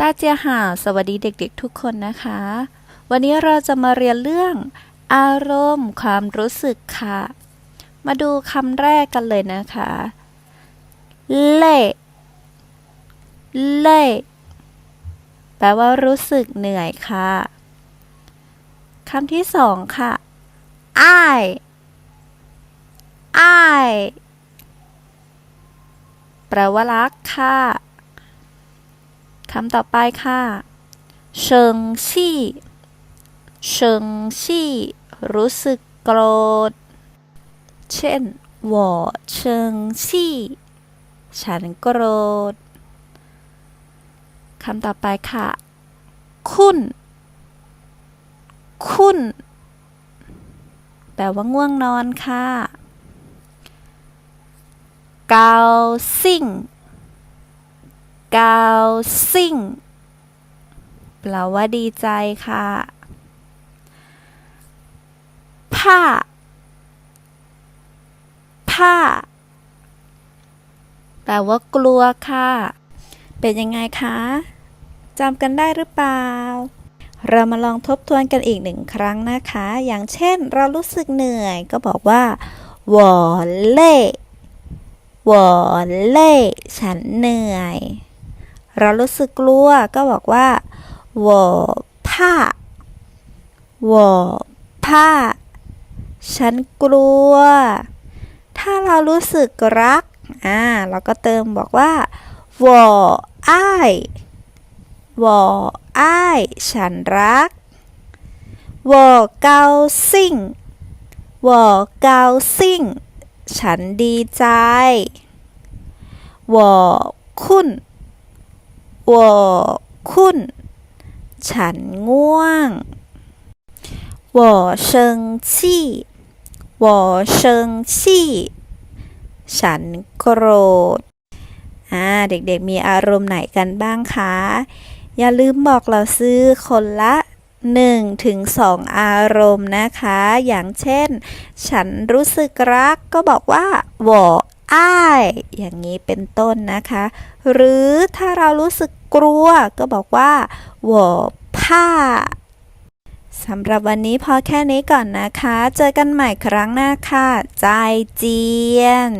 ตาเจียหาสวัสดีเด็กๆทุกคนนะคะ วันนี้เราจะมาเรียนเรื่อง อารมณ์ ความรู้สึกค่ะ มาดูคำแรกกันเลยนะคะ เล่เล่แปลว่ารู้สึกเหนื่อยค่ะคำที่สองค่ะอ้ายอ้ายแปลว่ารักค่ะ คำต่อไปค่ะเฉิงซี่เฉิงซี่รู้สึกโกรธ เช่น我เชิงซี่ฉันโกรธคำต่อไปค่ะ คุณ คุณ แปลว่าง่วงนอนค่ะ เกาซิ่ง กาซิ่งแปลว่าดีใจค่ะ ผ้า ผ้า แปลว่ากลัวค่ะ เป็นยังไงคะจำกันได้หรือเปล่า เรามาลองทบทวนกันอีกหนึ่งครั้งนะคะ อย่างเช่นเรารู้สึกเหนื่อยก็บอกว่าวอเล่วอเล่ฉันเหนื่อย เรารู้สึกกลัวก็บอกว่า我怕我怕ฉันกลัว ถ้าเรารู้สึกรัก อ่า เราก็เติมบอกว่า我爱我爱ฉันรัก我高兴我高兴ฉันดีใจ我困 我困ฉันง่วง我生气我生气ฉันโกรธ อ่า เด็กๆ มีอารมณ์ไหนกันบ้างคะ อย่าลืมบอกเราซื้อคนละ1ถึง2อารมณ์นะคะ อย่างเช่น ฉันรู้สึกรักก็บอกว่า我 อ้อย่างนี้เป็นต้นนะคะ หรือถ้าเรารู้สึกกลัวก็บอกว่าว่ผ้าสำหรับวันนี้พอแค่นี้ก่อนนะคะ เจอกันใหม่ครั้งหน้าค่ะ ใจเจียน